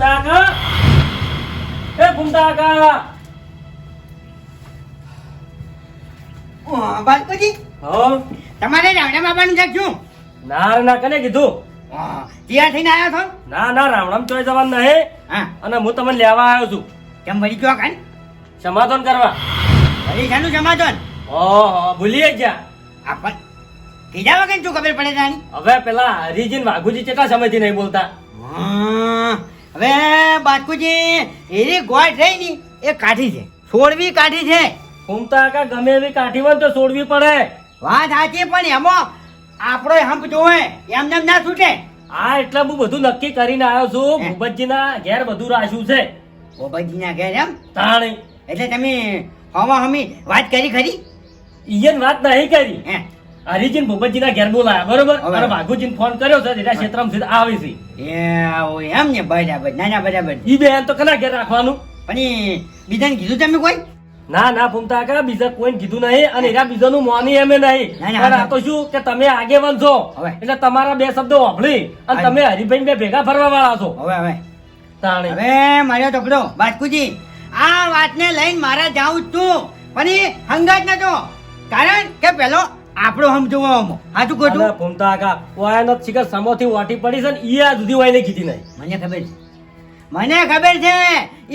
કાકા એ ઘૂમતા કા ઓહ, બાળકોજી હો. તમારે રાવણા બાબાનું છે શું ના ના કને કીધું? ત્યાં થઈને આવ્યા છો? ના ના રાવણામ ચોય જવાનું નહીં. અને હું તમને લેવા આવ્યો છું. કેમ વળી ગયો કાન? સમાધાન કરવા. વળી જાનું સમાધાન ઓહો ભૂલી ગયા. આપણ કીધા વગર શું ખબર પડે તાની? હવે પેલા હરીજી વાઘુજી કેટલા સમયથી નહીં બોલતા? હા, હવે બાળકોજી એરી ગોળ થઈ ની એ કાઠી છે. છોડવી કાઠી છે. ઘૂમતા કા ગમે એવી કાઠી હોય તો છોડવી પડે. વાત સાચી પણ એમાં આપણો હંપ જોવે એમને એમ ના છૂટે. આ એટલે હું બધું નક્કી કરીને આવ્યો છું. હે. ભૂપતજીના ઘેર બધું રાખ્યું છે. ગોપાજીના ઘેર એમ? તાણી. એટલે તમે હવા હમી વાત કરી ખરી? ઈયન વાત નહીં કરી. હે. હરીજી ભૂપતજીના ઘેર બોલાયા બરોબર. અને વાઘુજીને ફોન કર્યો છે જેના ક્ષેત્રમાં સીધા આવી છે. એ આવો એમ ને બરાબર ના ના બરાબર. ઈ બેન તો કના ઘેર રાખવાનું? પણ બીજાને કીધું તમે કોઈ? ના ના ફૂમતા કા બીજા કોઈને કીધું નહીં અને એના બીજાનું મોની એમે નહીં. પણ આ તો શું કે તમે આગેવાન છો? એટલે તમારા બે શબ્દો વાપરી અને તમે હરિભાઈ બે ભેગા ફરવા વાળા છો. હવે હવે. તાણી. હવે મારો ટકડો બાજકુજી આ વાતને લઈને મારા જાઉં છું. પણ હંગાજ નતો. કારણ કે પેલો આપણો હમ જોવામાં હાજુ ખોટું ભૂમતા આગા. ઓયાનો શિખર સમોથી વાટી પડી છે ને ઈ આ સુધી વાઈને કીધી નહીં. મને ખબર છે. મને ખબર છે.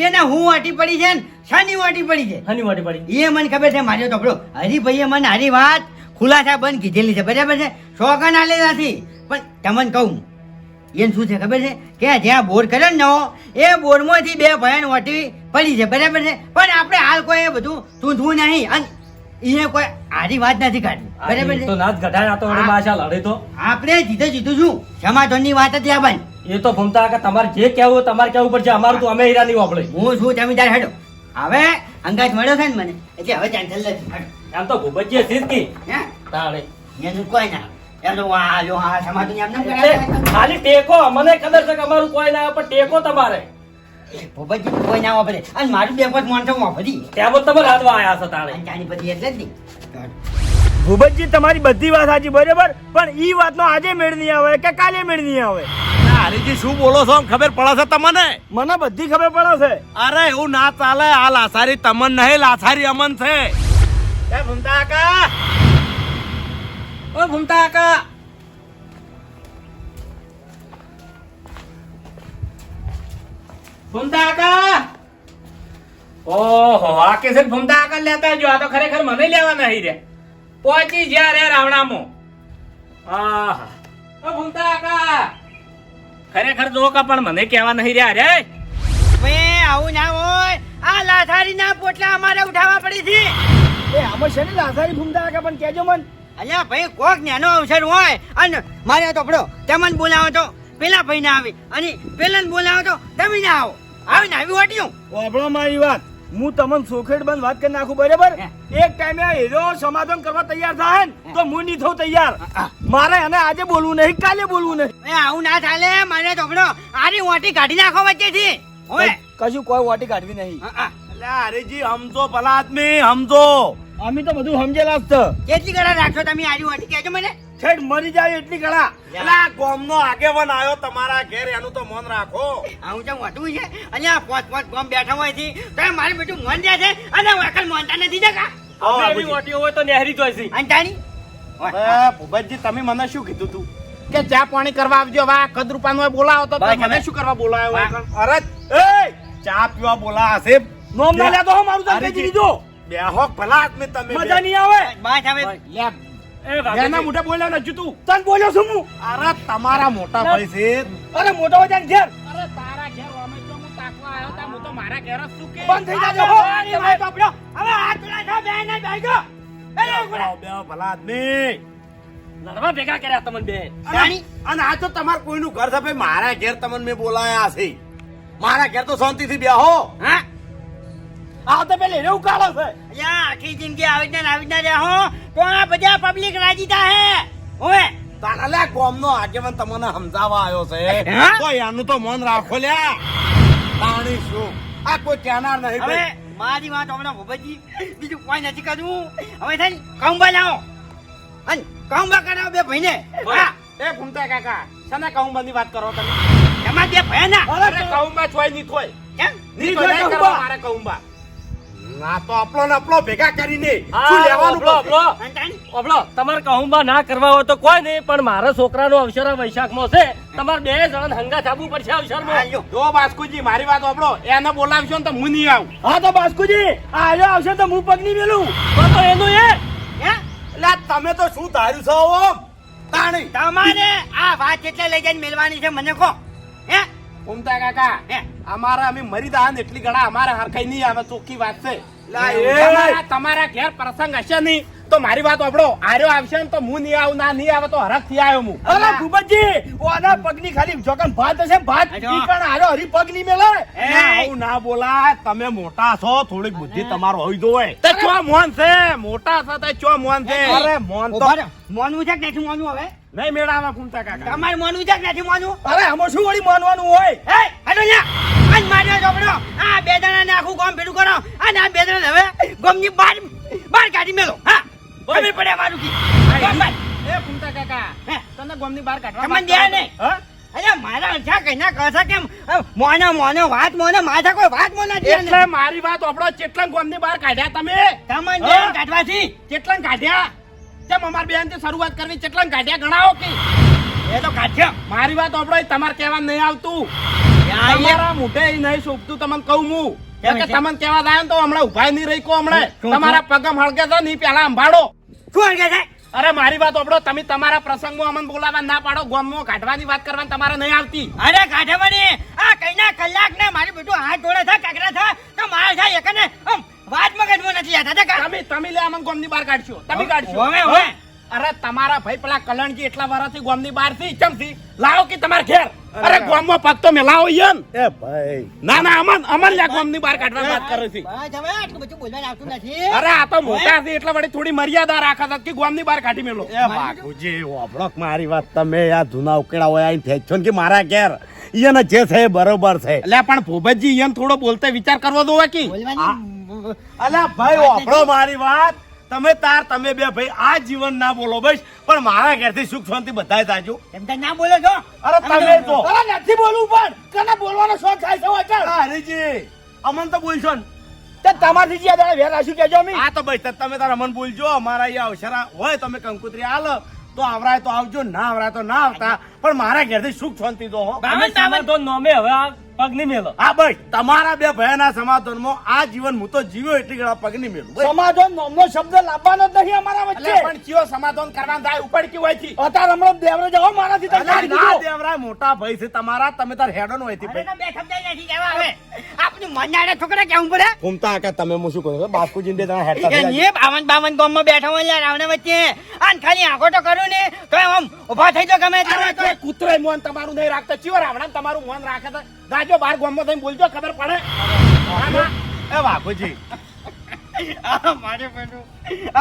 એને હું વાટી પડી છે ને શાની વાટી પડી છે. શાની વાટી પડી? એ મને ખબર છે મારો ટોપડો હરીભાઈએ મને હારી વાત ખુલાસા બંધ કીધેલી છે બરાબર છે? શોખન આલે નથી. પણ તમને કહું એને શું છે ખબર છે? કે જ્યાં બોર કર્યો ને નવો એ બોરમાંથી બે ભયન વાટી પડી છે બરાબર છે? પણ આપણે હાલ કોઈ એ બધું ચૂંટવું નહીં. અને એને કોઈ આડી વાત નથી કાઢી. બરાબર તો નાથ આ તો વળી બાશા લડે તો. આપણે જીતે જીતું છું સમાધાનની વાત હતી આ એ તો ભૂમતા કે તમારે જે કહેવું તમારે કહેવું પડશે અમારું તો અમે હીરા નહીં વાપરે હું છું તમે તાર હેડો? હવે અંગાજ મળ્યો છે ને મને એટલે હવે નથી હેડો. એમ તો ગોબજી સીધકી હે? તાણે. એનું કોઈ ના જો. ખાલી ટેકો મને ખબર છે કે અમારું કોઈ ના પણ ટેકો તમારે. ભૂપતજી કોઈ ના વાપરે અને મારી બે પાંચ માણસો વાપરી ત્યાં તમારે હાથવા આવ્યા છો તારે અને બધી એટલે જ નહીં. ભૂપતજી તમારી બધી વાત સાચી બરાબર? પણ ઈ વાતનો આજે મેળ નહીં આવે કે કાલે મેળ નહીં આવે? હરીજી શું બોલો છો? ખબર પડે છે તમને? મને બધી ખબર પડે છે. અરે એવું ના ચાલે. આ લાસારી તમન નહીં લાસારી અમન છે. એ ભૂમતા કાકા. ઓ ભૂમતા કાકા. ભૂમતા કાકા ઓહો આ કે છે ભૂમતા કાકા લેતા જો આ તો ખરેખર મને લેવા નહીં રે. પહોંચી જ્યાં રે રાવણામાં. આહા. ઓ ભૂમતા કાકા ખરેખર જો કા પણ મને કહેવા નહીં રહ્યા રે. હવે આવું ના હોય. આ લાથારીના પોટલા અમારે ઉઠાવવા પડી છે. એ આમાં છે ને લાસારી ભૂમતા કાકા પણ કેજો મન. અલ્યા ભાઈ કોક નેનો અવસર હોય. અને મારે તો પડો તમને બોલાવો તો પેલા ભાઈ ના આવે. અને પેલા બોલાવો તો તમે ના આવો. આવે ને આવી વાટ્યું વાપરો મારી વાત. હું તમને સોખેડ બંધ વાત કરી નાખું બરાબર? એક ટાઈમે હીરો સમાધાન કરવા તૈયાર થાય ને તો હું નહીં થઉં તૈયાર. મારે એને આજે બોલવું નહીં કાલે બોલવું નહીં. એ આવું ના ચાલે મારે તો આની આરી વાટી કાઢી નાખો વચ્ચેથી. ઓય કશું કોઈ વાટી કાઢવી નહીં. અલ્યા હરીજી સમજો ભલા આદમી સમજો અમે તો બધું સમજેલા જ કેટલી ગળા રાખશો તમે આરી વાટી કહેજો મને. છેડ મરી જાય એટલી કળા અલા ગોમનો આગેવાન આવ્યો તમારા ઘેર એનું તો મન રાખો. આવું તો મોટું છે અને આ પાંચ પોત ગોમ બેઠા હોય છે તો મારે બેટું મન જાય છે અને વાકલ એકલ નથી જગા. અમે એવી બાબુજી. હોય તો નેહરી જોઈ છે. અને ભૂપતજી તમે મને શું કીધું તું? કે ચા પાણી કરવા આવજો કદરૂપાનો બોલાવો તો મને શું કરવા બોલાયો અરે એ ચા પીવા બોલા હશે. નોમ ના લેતો હો મારું તો દીધો ભલા આદમી તમે બે. મજા નહીં આવે. લે, એ એના મોટા બોલ્યો નથી તું. તન બોલ્યો છું હું? અરે તમારા મોટા ભાઈ છે. અરે મોટો ત્યાં ઘેર. અરે તારા ઘેર અમે તો હું તાકવા આવ્યો તા હું તો મારા ઘેર જ સુકે બંધ થઈ જાજો હો. ભાઈ. બાપડો, હવે હાથ જોડા થા, બે ને બે ગયો. અરે ઉગડા બેહો, ભલા આદમી. લડવા ભેગા કર્યા તમને બે. તાણી? અને આ તો તમાર કોઈનું ઘર છે ભાઈ. મારા ઘેર તમને મેં બોલાયા છે. મારા ઘેર તો શાંતિથી બેહો. હા? આ તો પેલે રેવું કાળો છે. અલ્યા, આખી જિંદગી આવી ને આવી ને તો આ બધા પબ્લિક રાજી થાહે. ઓવે. તારા લે ગોમનો આગેવાન તમને સમજાવવા આવ્યો છે. તો એનું તો મન રાખો લ્યા. તાણી શું આ કોઈ કહેનાર નહીં હવે મારી વાત હમણાં ભૂપતજી, બીજું કોઈ નથી કરવું. હવે ને કંબા લાવો. અને કંબા કરાવો બે ભાઈને. એ ઘૂમતા કાકા શેના કહું બધી વાત કરો તમે? એમાં બે ભયા ના અરે કહુંબા છોય નહીં થોય. કેમ? નહીં કહું થોય, મારે કહુંબા. ના તો આપલો ને આપલો ભેગા કરીને શું લેવાનું ઓબલો, પછી? ઓબલો. અંતાણી? ઓબલો, ના કરવા હોય તો કોઈ નહીં પણ મારા છોકરાનો અવસર વૈશાખમાં છે. તમારે બે જણા હંગા પડશે અવસરમાં. જો બાસ્કુજી મારી વાત આપડો એને બોલાવશો ને તો હું નહીં આવું. હા તો બાસ્કુજી આ આવશે તો હું પગ નહીં મેલું. તો તો એનું એ. હે? એટલે તમે તો શું ધાર્યું છો ઓમ તાણી. તમારે આ વાત એટલે લઈ જઈને મેલવાની છે મને કહો. હે? ઉમતા કાકા અમારા અમે મરી દા ને એટલી ગળા અમારા હરખાઈ નહીં આવે ચોખ્ખી વાત છે. તમારા તમારા ઘેર પ્રસંગ હશે નહીં તો મારી વાત આપડો આર્યો આવશે ને તો હું નહીં આવું ના નહીં આવે તો હરખથી આવ્યો હું. અરે ભૂપતજી ઓના પગની ખાલી જોકન ભાત હશે ભાત. ઈ કણ હારો હરી પગ નહીં મેલે ના, આવું ના બોલા તમે મોટા છો થોડીક બુદ્ધિ તમારો હોય જોવે તે ચો મોન છે? મોટા છે તે ચો મોન છે? અરે મોન તો મોનવું છે કે નથી મોનવું હવે? નહીં મેળાવે ઘૂમતા કાકા. તમારે માનવું છે કે નથી માનવું અરે આમાં શું વળી માનવાનું હોય? એ હાલો ન્યા. આજ માર્યો ચોપડો આ બે જણાને આખું ગામ ભેડું કરો. અને આ બે જણાને હવે ગામની બહાર બહાર કાઢી મેલો. હા ખબર પડે મારું કી. એ ઘૂમતા કાકા. હે. તને ગોમની બહાર કાઢવા તમને દે ને હા? અરે મારા અચ્છા કઈ ના કહે કેમ? મોને મોને વાત મોને માથા કોઈ વાત મોને દે એટલે મારી વાત સાંભળો ચેટલા ગોમની બહાર કાઢ્યા તમે? તમને દે હા? કાઢવાથી. ચેટલા કાઢ્યા? તેમ અમાર બેનથી શરૂઆત કરવી? ચેટલા કાઢ્યા ગણાવો કે? એ તો કાઢ્યો મારી વાત એ તમારે કહેવા નહીં આવતું. તમારા મોઢે નહીં શોભતું તમને કહું હું. કે તમને કહેવા જાય તો હમણાં ઊભા નહીં રહી કો હમણાં? તમારા પગમ હળગે તો નહીં પેલા સંભાળો. શું હળગે છે? અરે મારી વાત સાંભળો તમે તમારા પ્રસંગમાં અમને બોલાવવા ના પાડો ગોમમાં કાઢવાની વાત કરવાની તમારે નહીં આવતી. અરે કાઢવાની આ કઈના કલાક ને મારી બેટું હાથ જોડે થા કાકરા થા તો મારા છે એકને વાત મગજમાં નથી આતા દાદા તમે તમે લે અમને ગોમની બહાર કાઢશો. તમે કાઢશો. હવે હવે. અરે તમારા ભાઈ પેલા કલણજી એટલા વર્ષથી ગોમની બહારથી ચમથી. લાવો કે તમારા ઘેર. અરે ગોમમાં પગ તો મેલાવો યન એ ભાઈ. ના ના અમન અમન લે ગોમની બહાર કાઢવા વાત કરે છે. બસ હવે આટલું બધું બોલવાનું આવતું નથી. અરે આ તો મોટા છે એટલા વડે થોડી મર્યાદા રાખા તક કે ગોમની બહાર કાઢી મેલો. એ બાપુજી ઓબળક મારી વાત. તમે આ ધૂના ઉકેડા હોય આઈ ફેંચો કે મારા ઘેર. યન જે છે બરોબર છે. એટલે પણ ભૂપતજી યન થોડો બોલતે વિચાર કરવો દો કે? બોલવાની અલ્યા ભાઈ વાપરો મારી વાત. તમે તાર તમે બે ભાઈ આ જીવન ના બોલો બસ. પણ મારા ઘેરથી સુખ શાંતિ બધાય તાજો એમ તો ના બોલે છો? અરે તમે તો. અરે નથી બોલવું પણ કને બોલવાનો શોખ થાય છે અચળ હરીજી અમન તો બોલશો ને. તે તમારથી જે દાડે વેર રાખ્યું કેજો અમે? હા તો ભાઈ તમે તાર અમન બોલજો. અમારા અહીંયા અવસરા હોય તમે કંકુતરી આલો તો આવરાય તો આવજો ના આવરાય તો ના આવતા. પણ મારા ઘેરથી સુખ શાંતિ દો હો. તમે તો નોમે હવે આ પગ નહીં મેલો. હા ભાઈ તમારા બે ભયાના સમાધાનમાં આ જીવન હું તો જીવ્યો એટલી ઘણા પગ નહીં મેલું. સમાધાન નામનો શબ્દ લાવવાનો જ નહીં અમારા વચ્ચે. પણ કયો સમાધાન કરવા થાય? ઉપર કે હોયથી અત્યારે હમણાં દેવરે જાઓ મારાથી તો ના દેવરા મોટા ભાઈ છે તમારા તમે તાર હેડો નો હોયથી અરે ભાઈ બે શબ્દ નથી કહેવા હવે આપની મનાડે છોકરા કેવું પડે ઘૂમતા કે તમે હું શું કહું બાપુ બે જણા હેડતા એ બાવન બાવન ગામમાં બેઠા હોય યાર આવને વચ્ચે. આન ખાલી આંખો તો કરું ને. તો આમ ઊભા થઈ જો ગમે ત્યારે તો કૂતરે મોન તમારું નહીં રાખતા. ચિયો રાવણા તમારું મોન રાખે તો ગાજો બાર ગોમમાં થઈને બોલજો ખબર પડે. એ બાપુજી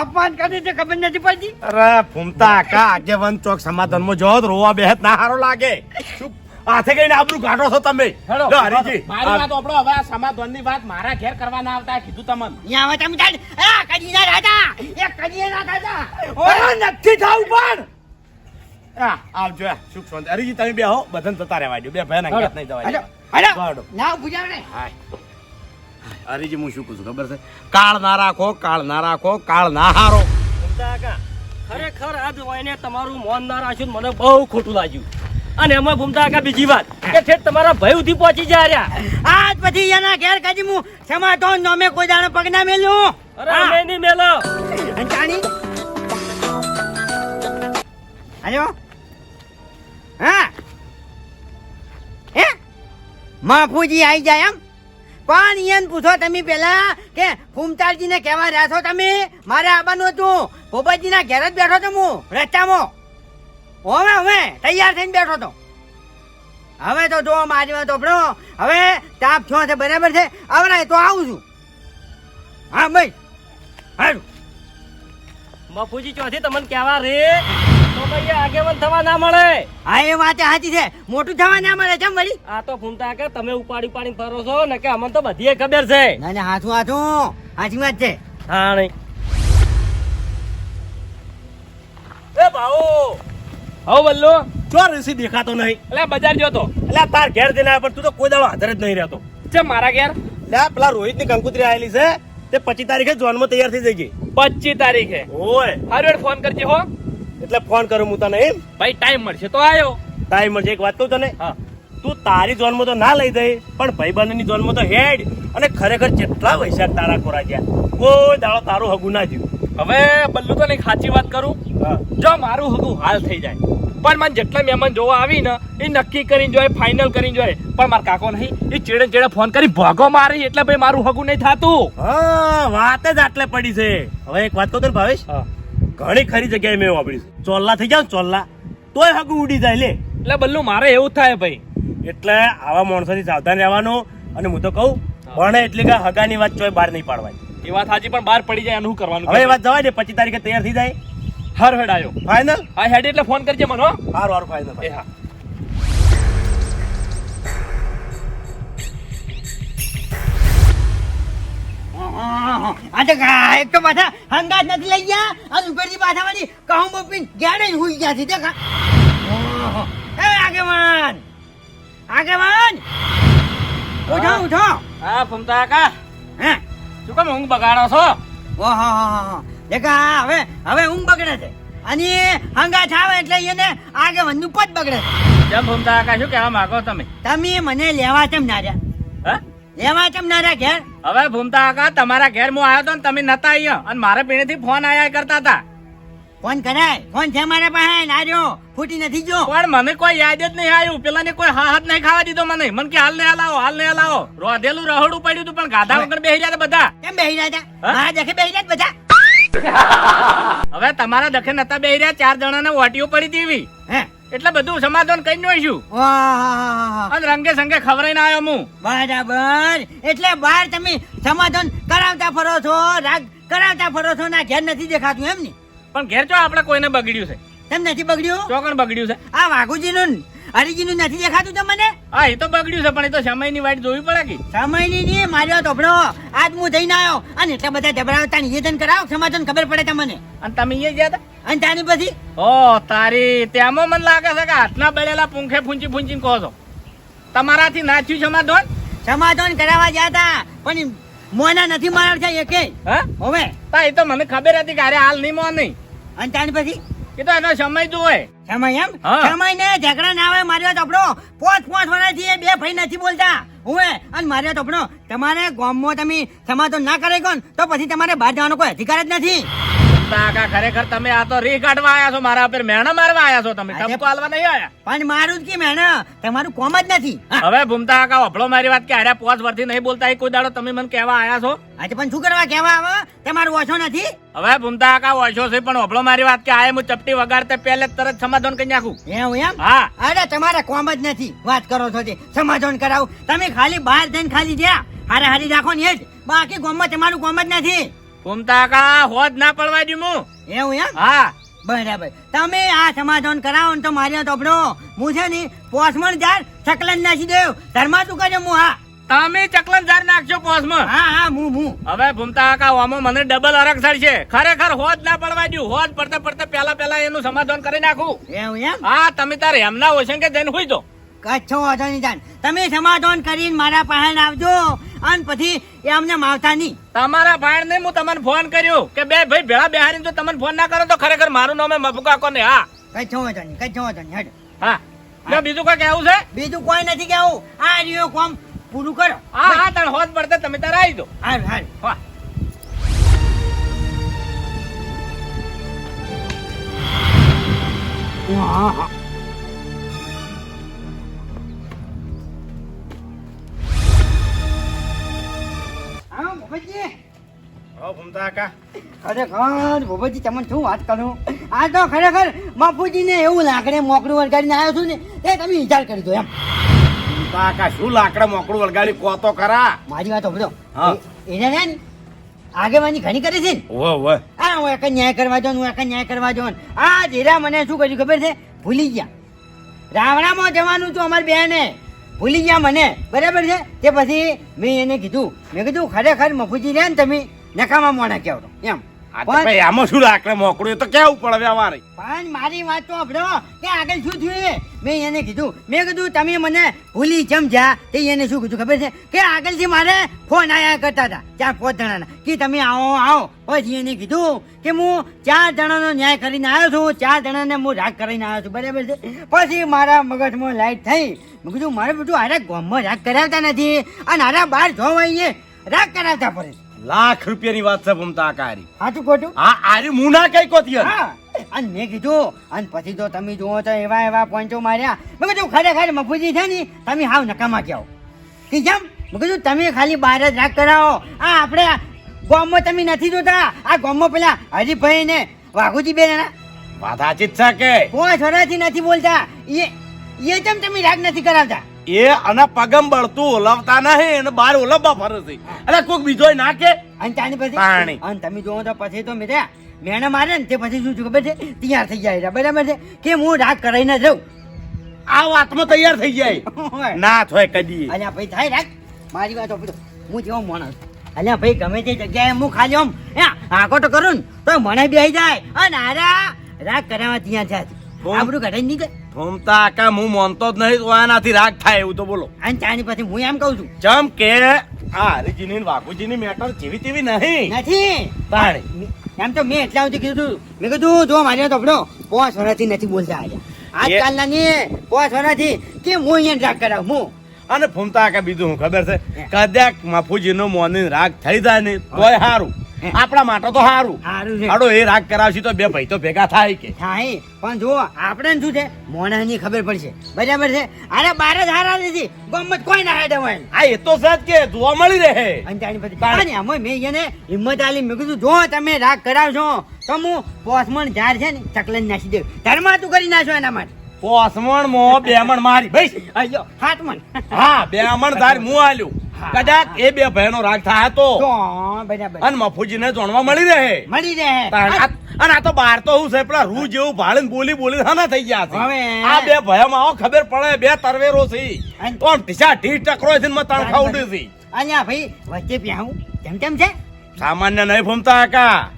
અપમાન કરી ખબર નથી પડતી? અરે ફૂમતા કા આગેવાન ચોક સમાધાનમાં જો રોવા બેહત ના હારો લાગે. શું હાથે કઈને આબરૂ કાઢો છો તમે? હેડો. હરીજી. મારી વાત આપણો હવે આ સમાધાનની વાત મારા ઘેર કરવાના આવતા કીધું તમને. અહીંયા હવે તમે ચાલ. આ કદી ના રાજા. એ કદી ના રાજા અરે નથી થાવ પણ. આવજો આ, સુખ શાંતિ. હરીજી તમે બે હો બધાને જતા રહેવા દો બે ભાઈ ના નહીં જવા દો. ના પૂજા ને. હાય. હરીજી હું શું કહું છું ખબર છે? કાળ ના રાખો કાળ ના રાખો કાળ ના હારો. કાકા ખરેખર આજ વાયને તમારું મોન ના રાખ્યું મને બહુ ખોટું લાગ્યું. અને એમાં ભૂમતા કાકા બીજી વાત કે છે તમારા ભય સુધી પહોંચી જા રહ્યા. આજ પછી એના ઘેર કાજી હું સમાધાન નોમે કોઈ જાણે પગ ના મેલું અરે અમે નહીં મેલો. અંચાણી હલો. હા. હે? માફુજી આવી જાય એમ? પણ ઈયન પૂછો તમે પેલા કે ફૂમતાલજીને કહેવા રહ્યા છો તમે? મારે આવવાનું હતું. ભોપાજીના ઘેર જ બેઠો તો હું, રસ્તામાં. હવે હવે, તૈયાર થઈને બેઠો તો. હવે તો જો મારી વાત ઓપડો હવે તાપ છો છે, બરાબર છે. આવરાય, તો આવું છું. હા, ભાઈ. હારું. મફુજી ચોથી તમને કહેવા રે? આગેવાન થવા ના મળે. હા એ વાત સાચી છે. મોટું થવા ના મળે છે વળી? આ તો ફૂમતા કે તમે ઉપાડી ઉપાડીને ફરો છો ને કે અમને તો બધી ખબર છે. ના ના હાથું હાથું સાચી વાત છે. હા નહીં. એ ભાઉ હો બલ્લુ ચો ઋષિ દેખાતો નહીં. એટલે બજાર ગયો તો. એટલે તાર ઘેર જઈને આવ્યો પણ તું તો કોઈ દાડો હાજર જ નહીં રહેતો. છે મારા ઘેર? એટલે પેલા રોહિતની કંકુતરી આવેલી છે તે પચીસ તારીખે જોનમાં તૈયાર થઈ જઈ પચીસ તારીખે. ઓય. હારું ફોન કરજે હો. એટલે ફોન કરું હું તને એમ. ભાઈ ટાઈમ મળશે તો આવ્યો ટાઈમ મળશે એક વાત કહું તને. હા. તું તારી જોનમાં તો ના લઈ દઈ પણ ભાઈબંધની જોનમાં તો હેડ. અને ખરેખર જેટલા વૈશાખ તારા ખોરા ગયા કોઈ દાડો તારું હગું ના જીવ હવે બલ્લુ તો નહીં સાચી વાત કરું? જો મારું હગું હાલ થઈ જાય. પણ મને જેટલા મહેમાન જોવા આવી ને એ નક્કી કરીને જોઈએ ફાઇનલ કરીને જોઈએ પણ મારા કાકો નહીં એ ચેડે ચેડે ફોન કરી ભાગો મારી એટલે ભાઈ મારું હગું નહીં થતું. હા વાત જ આટલે પડી છે. હવે એક વાત કહું તને ભાવેશ. ઘણી ખરી જગ્યાએ મેં વાપરી છે. ચોલ્લા થઈ જાવ ચોલ્લા તોય હગું ઉડી જાય લે. એટલે બલ્લુ મારે એવું થાય ભાઈ. એટલે આવા માણસોથી સાવધાન રહેવાનું અને હું તો કહું ભણે એટલે કે હગાની વાત ચોય બહાર નહીં પાડવાની એ વાત સાચી પણ બહાર પડી જાય એનું કરવાનું હવે વાત જવાય ને પચીસ તારીખે તૈયાર થઈ જાય. હર હેડ આવ્યો ફાઇનલ હા હેડ એટલે ફોન કરજે મને હા. હાર સારું ફાઇનલ એ હા. આ તો એક તો પાછા હંગાત નથી લઈ ગયા અને ઉપરથી પાછા વળી કહું બપીને જ હુઈ ગયા છે ઓહો. એ આગેવાન આગેવાન! ઉઠો ઉઠો. હા ફમતા કાકા. હે? શું કામ ઊંઘ બગાડો છો? ઓહો દેખા હવે હવે ઊંઘ બગડે છે. અને હંગાત આવે એટલે એને આગેવાનનું પદ બગડે છે. જેમ ફમતા કાકા શું કહેવા માંગો તમે? તમે મને લેવા કેમ ના રહ્યા? લેવા કેમ ના રહ્યા ઘેર હવે ભૂમતા કાકા તમારા ઘેર હું આવ્યો તો ને તમે નતા અહીંયા. અને મારે પીણેથી ફોન આયા કરતા હતા. ફોન કરાય. ફોન છે મારા પાસે. ના જો ફૂટી નથી જો પણ મને કોઈ યાદ જ નહીં આવ્યું. પેલા ને કોઈ હાથ નહીં ખાવા દીધો મને. મને કે હાલ ને હલાવો હાલ ને હલાવો. રોધેલું રહોડું પડ્યું હતું પણ ગાધા વગર બેહી રહ્યા બધા. કેમ બેહી રહ્યા હતા? હા? દેખે બેહી રહ્યા બધા? હવે તમારા દખે નતા બેહી રહ્યા. ચાર જણાને વાટીઓ પડી દેવી હે? એટલે બધું સમાધાન કરી વાહ અને રંગે સંગે ખવરાઈને આવ્યો હું. બરાબર. એટલે બહાર તમે સમાધાન કરાવતા ફરો છો રાગ કરાવતા ફરો છો ના ઘેર નથી દેખાતું એમ ને? પણ ઘેર ચો આપણે કોઈને બગડ્યું છે? તેમ નથી બગડ્યું? ચોકણ બગડ્યું છે? આ વાઘુજીનું ને હરિજીનું નથી દેખાતું તમને હા એ તો બગડ્યું છે પણ એ તો સમયની વાટ જોવી પડે કે? સમયની ની માર્યો તોપડો આજ હું જઈને આવ્યો અને એટલા બધા જબરાવતા નિવેદન કરાવો સમાધાન ખબર પડે તમને. અને તમે અહીંયા ગયા હતા? અને ત્યાંની પછી? ઓ તારી તેમાં મને લાગે છે કે હાથના બળેલા પૂંખે ફૂંચી ફૂંચી કહો છો. તમારાથી નાચ્યું સમાધાન? સમાધાન કરાવવા ગયા હતા પણ મોના નથી મારા છે એકે. હા? હવે? તા એ તો મને ખબર હતી કે અરે હાલ નહીં મો નહીં. અને ત્યાંની પછી? એ તો એનો સમય હોય. સમય એમ. સમય ને ઝઘડા ના આવે માર્યો તપડો પોચ પોચ વર્ષથી એ બે ભાઈ નથી બોલતા. હું અને માર્યો તપડો તમારે ગામમાં તમે સમાધાન ના કરે કોણ? તો પછી તમારે બહાર જવાનો કોઈ અધિકાર જ નથી. કાકા ખરેખર તમે આ તો રી કાઢવા આયા છો મારા પર મેણા મારવા આયા છો તમે ટપકો હાલવા નહીં આયા? પણ મારું જ કે મેણ? તમારું કોમ જ નથી. હવે ભૂમતા કાકા ઓપળો મારી વાત કે આર્યા પોચ વર્ષથી નહીં બોલતા એ કોઈ દાડો તમે મને કહેવા આયા છો? આજે પણ શું કરવા કહેવા આવે તમારું ઓછો નથી? હવે ભૂમતા કાકા ઓછો છે પણ ઓપળો મારી વાત કે આય હું ચપટી વગાડતે પહેલે તરત સમાધાન કરી નાખું. એવું એમ? હા. અરે તમારે કોમ જ નથી. વાત કરો છો તે. સમાધાન કરાવું. તમે ખાલી બહાર જઈને ખાલી જ્યાં. હારે હારી રાખો ને એ જ. બાકી ગામમાં તમારું કોમ જ નથી. ભૂમતા કાકા હોજ ના પડવા દઉં હું એવું એમ? હા. બરાબર. તમે આ સમાધાન કરાવો ને તો મારી તોપડો હું છે ને પોસમણ જાર ચકલન નાખી દેવ. ધર્મા તું કરજો હું હા. તમે ચકલન જાર નાખજો પોસમણ. હા હા હું હું હવે ભૂમતા કાકા ઓમો મને ડબલ અરક્ષર છે. ખરેખર હોજ ના પડવા દઉં હોજ પડતા પડતા પહેલા પહેલા એનું સમાધાન કરી નાખું. એવું એમ? હા તમે તારે એમના ઓશન કે જઈને હોઈ જો કચ્છો વાંધો નહીં જાન. તમે સમાધાન કરીને મારા પાસે આવજો. અને પછી એ અમને માવતા નહીં. તમારા ભાઈ ને હું તમને ફોન કર્યો કે બે ભાઈ ભેળા બેહારીને જો તમને ફોન ના કરો તો ખરેખર મારું નામ મફુકા કોને? હા. કચ્છો વાંધો નહીં કચ્છો વાંધો નહીં હા. હા. બીજું કોઈ કેવું છે? બીજું કોઈ નથી કેવું આ રહ્યો કોમ પૂરું કરો. હા હા તાર હોત પડતે તમે તારે આવી દો હા હા હા. હા ખરેખર ભૂપતજી તમને શું વાત કરું? આ તો ખરેખર બાપુજીને એવું લાકડે મોકળું વળગાડીને આવ્યો છું ને એ તમે વિચાર કરી દો એમ. કાકા શું લાકડા મોકળું વળગાડી કો તો ખરા. મારી વાત સાંભળો. એને છે ને આગેવાની ઘણી કરી છે ને. આ હું એક ન્યાય કરવા જાઉં હું એક ન્યાય કરવા જાઉં આ જીરા મને શું કર્યું ખબર છે? ભૂલી ગયા. રાવણામાં જવાનું હતું અમારી બેને. ભૂલી ગયા મને. બરાબર છે? તે પછી મેં એને કીધું. મેં કીધું ખરેખર મફુજી રહ્યા ને તમે નકામા મોણે કહેવો એમ. ભાઈ આમાં શું રાખડે મોકળું તો કેવું પડે વ્યવહારે? પણ મારી વાત તો સાંભળો કે આગળ શું થયું? મેં એને કીધું મેં કીધું તમે મને ભૂલી સમજ્યા તે એને શું કીધું ખબર છે? કે આગળથી મારે ફોન આયા કરતા હતા ચાર પાંચ જણાના કે તમે આવો આવો. પછી એને કીધું કે હું ચાર જણાનો ન્યાય કરીને આવ્યો છું ચાર જણાને હું રાગ કરીને આવ્યો છું. બરાબર છે? પછી મારા મગજમાં લાઈટ થઈ. મેં કીધું મારે બધું હારા ગોમમાં રાગ કરાવતા નથી અને હારા બહાર જોવા આવીએ રાગ કરાવતા પડે લાખ રૂપિયાની વાત છે ભમતા કારી સાચું ખોટું? હા આરી હું ના કઈ કોતી હા. અને મેં કીધું અને પછી તો તમે જુઓ તો એવા એવા પોઈન્ટો માર્યા. મેં કીધું ખરેખર મફુજી છે ને તમે હાવ નકામા કહેવો કે જેમ મેં કીધું તમે ખાલી બહાર જ રાગ કરાવો. આ આપણે ગામમાં તમે નથી જોતા. આ ગામમાં પેલા હરીભાઈ ને વાઘુજી બેન એના વાત સાચી જ છે કે? કોઈ છોરાથી નથી બોલતા. એ એ જેમ તમે રાગ નથી કરાવતા? એ અને પગમ બળતું ઓલવતા નહીં અને બાર ઓલવવા ફરે છે. અરે કોઈક બીજો ના કે અને પછી? પાણી. અને તમે જોવો તો પછી તો મેં મેણે મારે ને તે પછી શું ખબર છે? તૈયાર થઈ જાય બરાબર છે? કે હું રાગ કરાઈને જ રહું આ વાતમાં તૈયાર થઈ જાય. ના થાય કદી. અલ્યા ભાઈ થાય રાખ. મારી વાત સાંભળો. હું જેવો માણસ. અલ્યા ભાઈ ગમે તે જગ્યાએ હું ખાલી આમ હે, આંખો તો કરું ને તો મને બી આવી જાય. અને આરા રાગ કરાવવા ત્યાં જાય કોણ? આપણું ઘટાઈ નીકળે. ઠોમતા આકા હું મોનતો જ નહીં તો આનાથી રાગ થાય એવું તો બોલો. અને ચાની પછી હું એમ કહું છું. ચમ કે આ હરિજીની ને વાઘુજીની મેટર જેવી તેવી નહીં. નથી. પાણી એમ તો મેં એટલા સુધી કીધું મેં કીધું જો મારી તબડો પોસ વર્ષથી નથી બોલતા આલ્યા આજકાલના ને પોસ વર્ષથી કે હું અહીંયા રાગ કરાવ હું? અને ફૂમતા આકા બીજું હું ખબર છે? કદાચ મફુજીનો મોની રાગ થઈ જાય ને તોય સારું આપણા માટે તો સારું હાડો એ રાગ કરાવશી તો બે ભાઈ તો ભેગા થાય કે. થાય. પણ જો આપણે શું છે? મોણાની ખબર પડશે. બરાબર છે? અરે બાર જ હારા નથી. ગમત કોઈ ના હેડે હોય. આ એ તો સજ કે જોવા મળી રહે. અને તાણી પછી અને આમાં મેં એને હિંમત આલી મેં કીધું જો તમે રાગ કરાવશો તો હું પોસમણ ઝાડ છે ને ચકલન નાસી દઉં. ધર્મા તું કરી નાખો એના માટે. પોસમણ મો બેમણ મારી. ભાઈ અయ్યો હાથમણ હા બેમણ ધાર મું આલ્યું. કદાચ એ બે ભાઈનો રાગ થાય તો. અને મફુજીને જાણવા મળી રહે. મળી રહે. આ- અને આ તો બાર તો હું છે પેલા રૂ જેવું ભાળીને બોલી બોલી હા થઈ ગયા છે. આ બે ભયમાં આવો ખબર પડે બે તરવેરો છે. તો આમ ઢીસ ટકરો છે ને મેં તણખા ઉડી છે. અહીંયા ભાઈ વચ્ચે પ્યાઉ કેમ કેમ છે? સામાન્ય નહીં ફૂમતા કાકા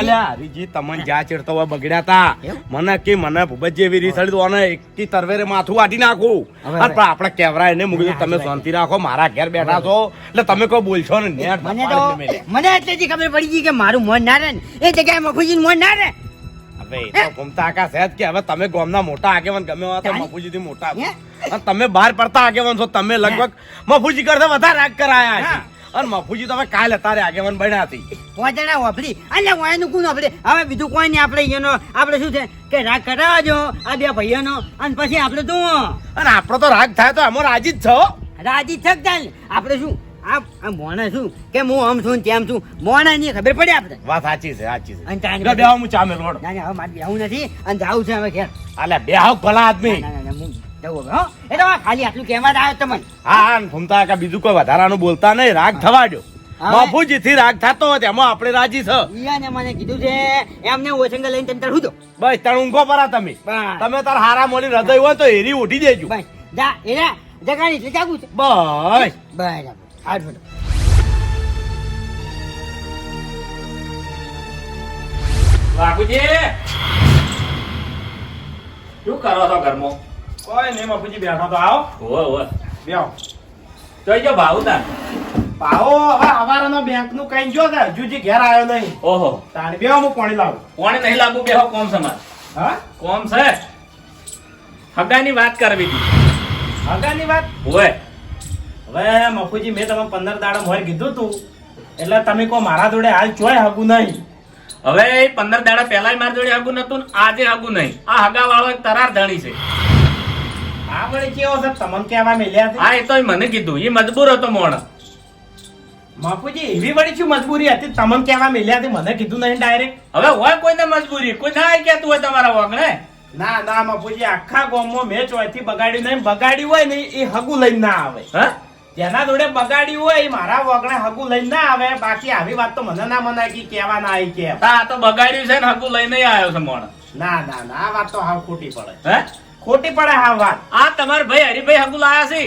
અલ્યા હરીજી તમને જ્યાં ચીડતો હોય બગડ્યા તા મને કે મને ભૂપત જેવી રીસળી તો આને એકથી તરવેરે માથું વાટી નાખું. અને પણ આપણે કેવરા એને મૂકી તમે શાંતિ રાખો મારા ઘેર બેઠા છો. એટલે તમે કોઈ બોલશો ને નેટ મને તો મને એટલેથી ખબર પડી ગઈ કે મારું મન ના રહે એ જગ્યાએ મફુજીનું મન ના રહે. હવે એ તો સહેજ કે હવે તમે ગામના મોટા આગેવાન ગમે એવા તો. મફુજીથી મોટા. તમે બહાર પડતા આગેવાન છો તમે લગભગ મફુજી કરતા વધારે રાગ કરાયા છે. અને મફુજી તમે કાલે તારે આગેવાન બન્યા હતી. પોતાના વાપરી. અને વાયનું કોણ વાપરે? હવે બીજું કોઈ નહીં. આપણે એનો આપણે શું છે? કે રાગ કરાવજો આ બે ભાઈઓનો. અને પછી આપણે તો અને આપણો તો રાગ થાય તો અમો રાજી જ છો. રાજી થક ચાલ? આપણે શું? આ મોણા શું? કે હું આમ છું તેમ છું? મોણા ની ખબર પડે આપણે? વાત સાચી છે સાચી છે. અને ત્યાં બે હું ચામે રોડ. ના ના હવે મારે બેહવું નથી. અને જાવું છે હવે ઘેર. અલ્યા બેહો ભલા આદમી. જવું હો. એ તો ખાલી આટલું કહેવા આવ્યો તમને હા હા ઘૂમતા કા બીજું કોઈ વધારાનું બોલતા નહીં. રાગ થવા દો? બાપુજી થી રાગ થતો હોય તેમાં આપણે રાજી છે ઈયાને મને કીધું છે એમને ઓછંગા લઈને તંતર હું દો બસ તણ ઊંઘો પરા તમે. તમે તાર હારા મોલી હૃદય હોય તો હેરી ઉઠી દેજો. બસ. જા એના જગાડી એટલે જાગું છે. બસ. બરાબર આઠ મિનિટ બાપુજી શું કરો છો ઘરમાં? કોઈ નહીં બાપુજી બેઠો તો આવો. ઓવે ઓવે બેહો. તો જો ભાવ તાર ભાવો હવે હવારાનો બેંકનું કઈ જો ને હજુ જે ઘેર આવ્યો નહીં. ઓહો. તાણ બેહો હું પાણી લાવું. પાણી નહીં લાવું બેહો કોમ સમાજ હા? કોમ છે? હગાની વાત કરવી હતી. હગાની વાત? ઓવે હવે મફુજી મેં તમે પંદર દાડા મોર કીધું તું. એટલે તમે કહો મારા જોડે હાલ ચોય હગું નહીં. હવે પંદર દાડા પહેલા મારા જોડે હગું નતું આજે હગું નહીં. આ હગા વાળો એક તરાર ધણી છે. આ વળી કેવો છે? તમને કેવા હા એ તો મને કીધું. એ મજબૂર હતો મોણ. બાપુજી એવી વળી શું મજબૂરી હતી? તમને કેવા મેલ્યા હતી મને કીધું નહીં ડાયરેક્ટ હવે હોય કોઈને મજબૂરી? કોઈ ના કેતું હોય તમારા વગણે ના ના બાપુજી આખા ગામમાં મેં ચોયથી બગાડ્યું નહીં. બગાડ્યું હોય ને એ હગું લઈને ના આવે. હા? જેના જોડે બગાડ્યું હોય એ મારા વગણે હગું લઈને ના આવે. બાકી આવી વાત તો મને ના મનાય કે કેવા ના આવી કે આ તો બગાડ્યું છે ને હગું લઈને આવ્યો છે મોણ. ના ના ના આ વાત તો હાવ ખોટી પડે. હે? ખોટી પડે હા વાત. આ તમાર ભાઈ હરિભાઈ હગુ લાયા છે.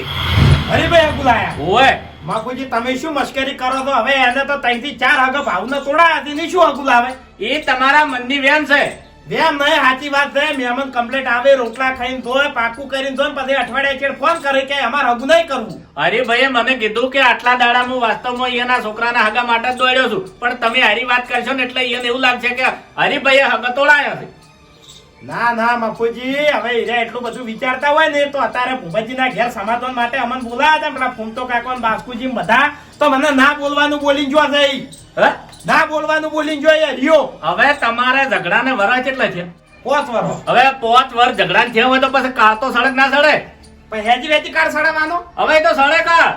હરીભાઈ હકુ લાયા? ઓવે માકુજી તમે શું મશ્કરી કરો છો? હવે એને તો ત્રણથી ચાર હગ ભાવને તોડાયા હતી શું હગુ લાવે? એ તમારા મનની વેન છે. વેમ નહીં સાચી વાત છે. મહેમાન કમ્પ્લેટ આવે રોટલા ખાઈને ધોય પાકું કરીને ધોય પછી અઠવાડિયા ચેડ ફોન કરે કે અમારે હગું નહીં કરવું. હરિભાઈએ મને કીધું કે આટલા દાડા હું વાસ્તવમાં એના છોકરાના હગા માટે જ દોડ્યો છું. પણ તમે હારી વાત કરશો ને એટલે એને એવું લાગશે કે હરિભાઈએ હગા તોડાયા છે. ના ના મફુજી હવે હીરા એટલું બધું વિચારતા હોય ને તો અત્યારે ભૂપતજીના ઘેર સમાધાન માટે અમને બોલાયા હતા પેલા ફૂમતો કાકો ને બાસ્કુજી બધા. તો મને ના બોલવાનું બોલીને જો હે? ના બોલવાનું બોલીને જોઈએ રિયો હવે તમારે ઝઘડાને વરા કેટલા છે પોત વર. હવે પોચ વર ઝઘડા થયા હોય તો પછી કાળ તો સડક ના સડે પણ હેજી વેજી કાર સડવાનો હવે તો સડે કાળ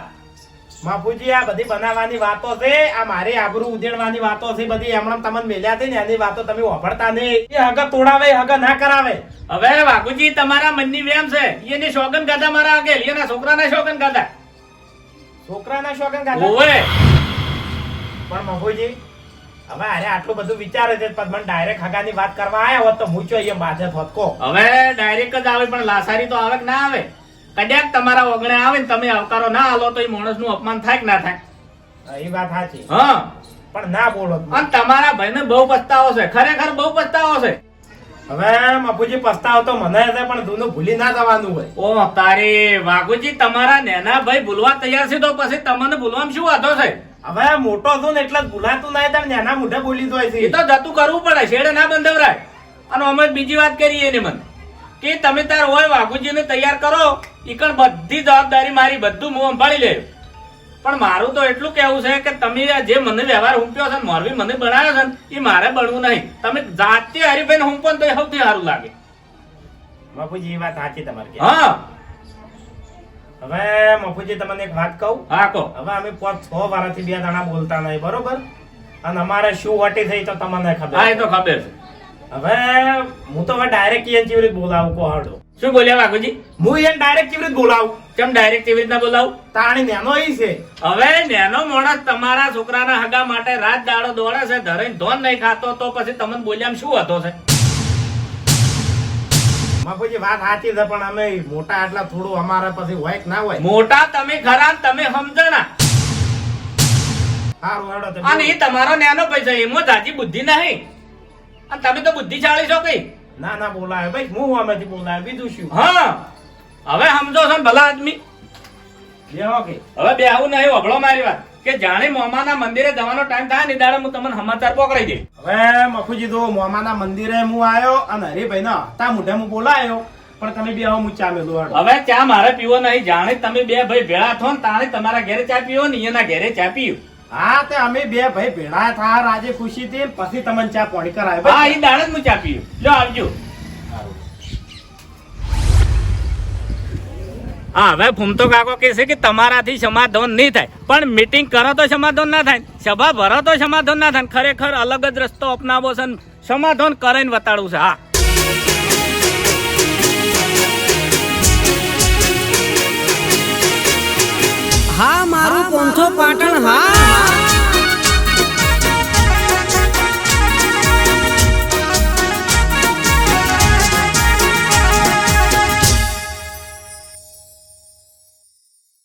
બાપુજી આ બધી બનાવવાની વાતો છે આ મારી આબરૂ ઉદેડવાની વાતો છે બધી હમણાં તમને મેલ્યા છે ને એની વાતો તમે વાપરતા નહીં. એ હગ તોડાવે હગ ના કરાવે. હવે બાપુજી તમારા મનની વેમ છે. એની શોગન ગાધા મારા આગળ એના છોકરાના શોગન ગાધા છોકરાના ગાતા ઓવે. પણ મફુજી હવે અરે આટલું બધું વિચારે છે પણ મને ડાયરેક્ટ હગાની વાત કરવા આયા હોત તો હું ચો અહીંયા બાજે હોત કો. હવે ડાયરેક્ટ જ આવે પણ લાસારી તો આવે કે ના આવે. કદાચ તમારા ઓગણે આવે ને તમે આવકારો ના આલો તો એ માણસનું અપમાન થાય કે ના થાય? એ વાત સાચી. હા. પણ ના બોલો. અને તમારા ભાઈને બહુ પસ્તાવો છે. ખરેખર બહુ પસ્તાવો છે. હવે બાપુજી પસ્તાવ તો મને હશે પણ જૂનું ભૂલી ના જવાનું હોય. ઓ તારી વાઘુજી તમારા નેના ભાઈ ભૂલવા તૈયાર છે તો પછી તમને ભૂલવામાં શું વાંધો છે? હવે મોટો છું ને એટલે ભૂલાતું નહીં તાર નેના મોઢે બોલી દો એ તો જતું કરવું પડે. છેડે ના બંધવરાય. અને અમે બીજી વાત કરીએ ને મને. કે તમે તાર હોય વાઘુજીને તૈયાર કરો ઈકણ બધી જવાબદારી મારી બધું હું સંભાળી લે. પણ મારું તો એટલું કેવું છે કે તમે જે મને વ્યવહાર હુંપ્યો છે ને મોરબી મને બનાવ્યો છે ને એ મારે બનવું નહીં. તમે જાતે હરીભાઈ હુંપો ને તો એ સૌથી સારું લાગે. બાપુજી એ વાત સાચી તમારી હા. હવે મફુજી તમને એક વાત કહું? હા કહો. હવે અમે પાંચ છ વારાથી બે દાણા બોલતા નહીં બરોબર? અને અમારે શું વટી થઈ તો તમને હા એ ખબર તો ખબર છે. હવે હું તો હવે ડાયરેક્ટ ઈયન કેવી રીતે બોલાવું કો હાડો શું બોલ્યા વાઘુજી? હું એને ડાયરેક્ટ કેવી રીતે બોલાવું? કેમ ડાયરેક્ટ કેવી રીતના બોલાવું? તાણી નેનો ઈ છે. હવે નેનો માણસ તમારા છોકરાના હગા માટે રાત દાડો દોડે છે ધરીને ધોન નહીં ખાતો તો પછી તમને બોલ્યામ શું હતો છે? બાપુજી વાત સાચી છે પણ અમે મોટા આટલા થોડું અમારે પછી હોય કે ના હોય. મોટા તમે ખરા તમે સમજણા. સારું હેડો અને એ તમારો નેનો પૈસા એમાં જાજી બુદ્ધિ નહીં. અને તમે તો બુદ્ધિશાળી છો કઈ ના ના બોલાય. ભાઈ હું આમાંથી બોલાય? બીજું શું? હા. હવે સમજો છો ભલા આદમી. હવે બે આવું નહીં વભળો મારી વાત. કે જાણે મોમાના મંદિરે જવાનો ટાઈમ થાય ને દાડે હું તમને સમાચાર પકડાઈ દઈ હવે મખુજી તો મોમાના મંદિરે હું આવ્યો અને હરિભાઈ ના હતા મોઢે હું બોલાયો પણ તમે બે હું ચા મેલું હવે ચા મારે પીવો નહીં. જાણે તમે બે ભાઈ ભેળા થો ને તાણે તમારા ઘરે ચા પીવો ને એના ઘરે ચા પીવું હા તે અમે બે ભાઈ ભેળા થા આજે ખુશી થી પછી તમને ચા પોણી કરાય. હા એ દાડે હું ચા પીયું જો આવજો. હા હવે ફૂમતો કાકો કહે છે કે તમારાથી સમાધાન નહીં થાય. પણ મીટિંગ કરો તો સમાધાન ના થાય. સભા ભરો તો સમાધાન ના થાય. ખરેખર અલગ જ રસ્તો અપનાવો છે સમાધાન કરીને બતાડું છે. હા. હા મારું પોંથો પાટણ હા.